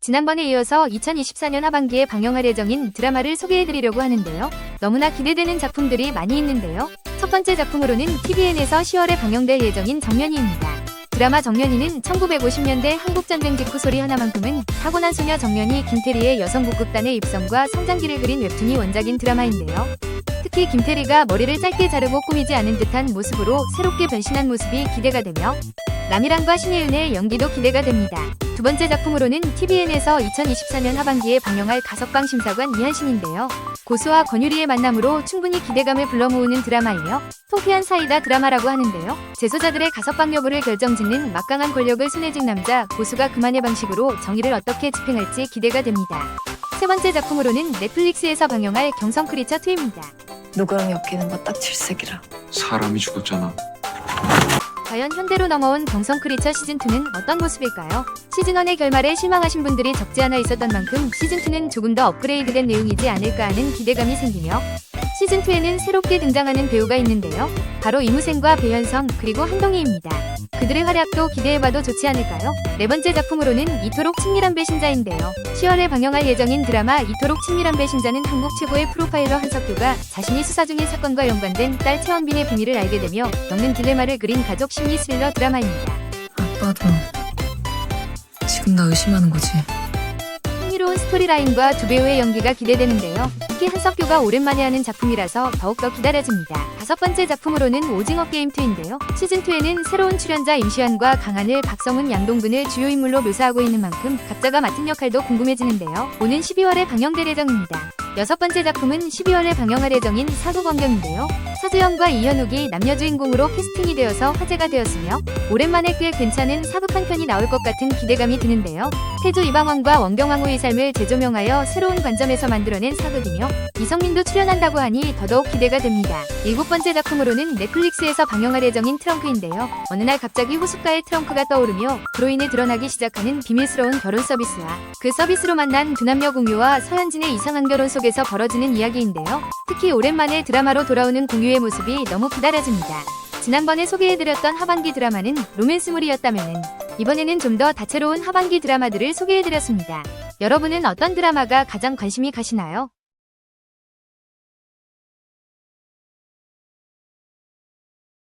지난번에 이어서 2024년 하반기에 방영할 예정인 드라마를 소개해드리려고 하는데요. 너무나 기대되는 작품들이 많이 있는데요. 첫 번째 작품으로는 TVN에서 10월에 방영될 예정인 정년이입니다. 드라마 정년이는 1950년대 한국전쟁 직후 소리 하나만큼은 타고난 소녀 정년이 김태리의 여성복극단의 입성과 성장기를 그린 웹툰이 원작인 드라마인데요. 특히 김태리가 머리를 짧게 자르고 꾸미지 않은 듯한 모습으로 새롭게 변신한 모습이 기대가 되며 남이란과 신혜은의 연기도 기대가 됩니다. 두 번째 작품으로는 TVN에서 2024년 하반기에 방영할 가석방 심사관 이한신인데요. 고수와 권유리의 만남으로 충분히 기대감을 불러모으는 드라마이며 통쾌한 사이다 드라마라고 하는데요. 재소자들의 가석방 여부를 결정짓는 막강한 권력을 손에 쥔 남자 고수가 그만의 방식으로 정의를 어떻게 집행할지 기대가 됩니다. 세 번째 작품으로는 넷플릭스에서 방영할 경성 크리처 2입니다. 누구랑 엮이는 거 딱 질색이라. 사람이 죽었잖아. 과연 현대로 넘어온 경성 크리처 시즌2는 어떤 모습일까요? 시즌1의 결말에 실망하신 분들이 적지 않아 있었던 만큼 시즌2는 조금 더 업그레이드된 내용이지 않을까 하는 기대감이 생기며 시즌2에는 새롭게 등장하는 배우가 있는데요. 바로 이무생과 배현성 그리고 한동희입니다. 그들의 활약도 기대해봐도 좋지 않을까요? 네 번째 작품으로는 이토록 친밀한 배신자인데요. 10월에 방영할 예정인 드라마 이토록 친밀한 배신자는 한국 최고의 프로파일러 한석규가 자신이 수사 중인 사건과 연관된 딸 최원빈의 비밀을 알게 되며 겪는 딜레마를 그린 가족 심리 스릴러 드라마입니다. 아빠도 지금 나 의심하는 거지. 흥미로운 스토리라인과 두 배우의 연기가 기대되는데요. 특히 한석규가 오랜만에 하는 작품이라서 더욱더 기다려집니다. 다섯 번째 작품으로는 오징어 게임 2인데요. 시즌 2에는 새로운 출연자 임시완과 강하늘, 박성훈, 양동근을 주요 인물로 묘사하고 있는 만큼 각자가 맡은 역할도 궁금해지는데요. 오는 12월에 방영될 예정입니다. 여섯 번째 작품은 12월에 방영할 예정인 사도광경인데요. 서주영과 이현욱이 남녀 주인공으로 캐스팅이 되어서 화제가 되었으며 오랜만에 꽤 괜찮은 사극 한 편이 나올 것 같은 기대감이 드는데요. 태조 이방원과 원경왕후의 삶을 재조명하여 새로운 관점에서 만들어낸 사극이며 이성민도 출연한다고 하니 더더욱 기대가 됩니다. 일곱 번째 작품으로는 넷플릭스에서 방영할 예정인 트렁크인데요. 어느 날 갑자기 호숫가에 트렁크가 떠오르며 그로 인해 드러나기 시작하는 비밀스러운 결혼 서비스와 그 서비스로 만난 두 남녀 공유와 서현진의 이상한 결혼 속에서 벌어지는 이야기인데요. 특히 오랜만에 드라마로 돌아오는 공유의 모습이 너무 기다려집니다. 지난번에 소개해드렸던 하반기 드라마는 로맨스물이었다면 이번에는 좀 더 다채로운 하반기 드라마들을 소개해드렸습니다. 여러분은 어떤 드라마가 가장 관심이 가시나요?